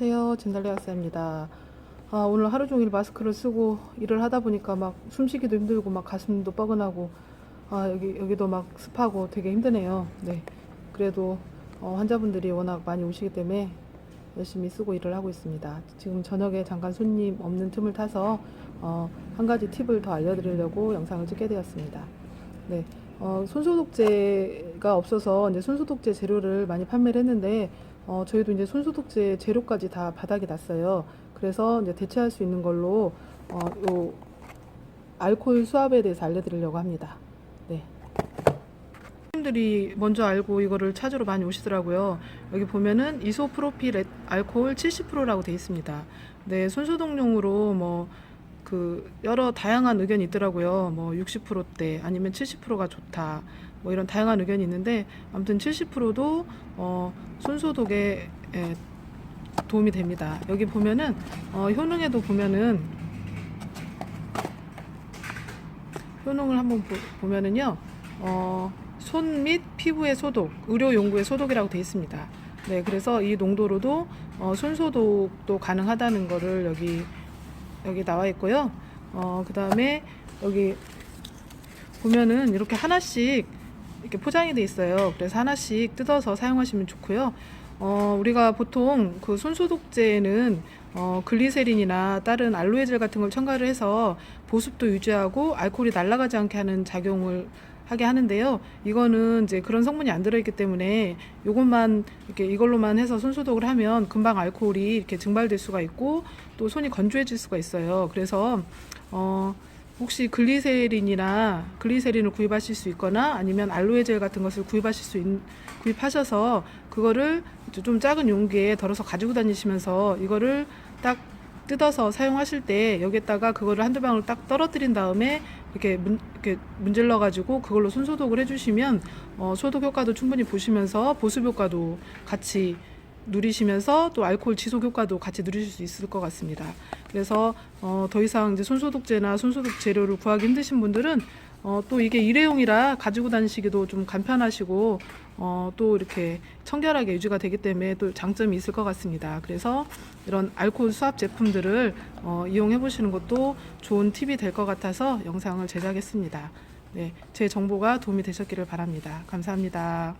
안녕하세요. 진달래 학사입니다. 아, 오늘 하루 종일 마스크를 쓰고 일을 하다 보니까 막 숨쉬기도 힘들고 막 가슴도 뻐근하고 아, 여기 여기도 막 습하고 되게 힘드네요. 네. 그래도 어, 환자분들이 워낙 많이 오시기 때문에 열심히 쓰고 일을 하고 있습니다. 지금 저녁에 잠깐 손님 없는 틈을 타서 어, 한 가지 팁을 더 알려드리려고 영상을 찍게 되었습니다. 네, 어, 손소독제가 없어서 이제 손소독제 재료를 많이 판매를 했는데 어, 저희도 이제 손소독제 재료까지 다 바닥이 났어요. 그래서 이제 대체할 수 있는 걸로 어, 요 알코올 수압에 대해서 알려드리려고 합니다. 네. 분들이 먼저 알고 이거를 찾으러 많이 오시더라고요. 여기 보면은 이소프로필 에- 알코올 70%라고 돼 있습니다. 네, 손소독용으로 뭐 그 여러 다양한 의견이 있더라고요. 뭐 60%대 아니면 70%가 좋다. 뭐 이런 다양한 의견이 있는데 아무튼 70%도 어 손소독에 에, 도움이 됩니다. 여기 보면은 어 효능에도 보면은 효능을 한번 보, 보면은요. 어, 손 및 피부의 소독, 의료 용구의 소독이라고 되어 있습니다. 네, 그래서 이 농도로도 어, 손 소독도 가능하다는 거를 여기 여기 나와 있고요. 어, 그다음에 여기 보면은 이렇게 하나씩 이렇게 포장이 돼 있어요. 그래서 하나씩 뜯어서 사용하시면 좋고요. 어, 우리가 보통 그 손소독제는 어, 글리세린이나 다른 알로에 젤 같은 걸 첨가를 해서 보습도 유지하고 알코올이 날아가지 않게 하는 작용을 하게 하는데요. 이거는 이제 그런 성분이 안 들어있기 때문에 이것만 이렇게 이걸로만 해서 손소독을 하면 금방 알코올이 이렇게 증발될 수가 있고 또 손이 건조해질 수가 있어요. 그래서 어, 혹시 글리세린이나 글리세린을 구입하실 수 있거나 아니면 알로에 젤 같은 것을 구입하실 수 있, 구입하셔서 그거를 좀 작은 용기에 덜어서 가지고 다니시면서 이거를 딱 뜯어서 사용하실 때 여기에다가 그거를 한두 방울 딱 떨어뜨린 다음에 이렇게 문, 이렇게 문질러 가지고 그걸로 손 소독을 해주시면 어, 소독 효과도 충분히 보시면서 보습 효과도 같이 누리시면서 또 알코올 지속 효과도 같이 누리실 수 있을 것 같습니다. 그래서 어, 더 이상 이제 손소독제나 손소독 재료를 구하기 힘드신 분들은 어, 또 이게 일회용이라 가지고 다니시기도 좀 간편하시고 어, 또 이렇게 청결하게 유지가 되기 때문에 또 장점이 있을 것 같습니다. 그래서 이런 알코올 수압 제품들을 어, 이용해 보시는 것도 좋은 팁이 될 것 같아서 영상을 제작했습니다. 네, 제 정보가 도움이 되셨기를 바랍니다. 감사합니다.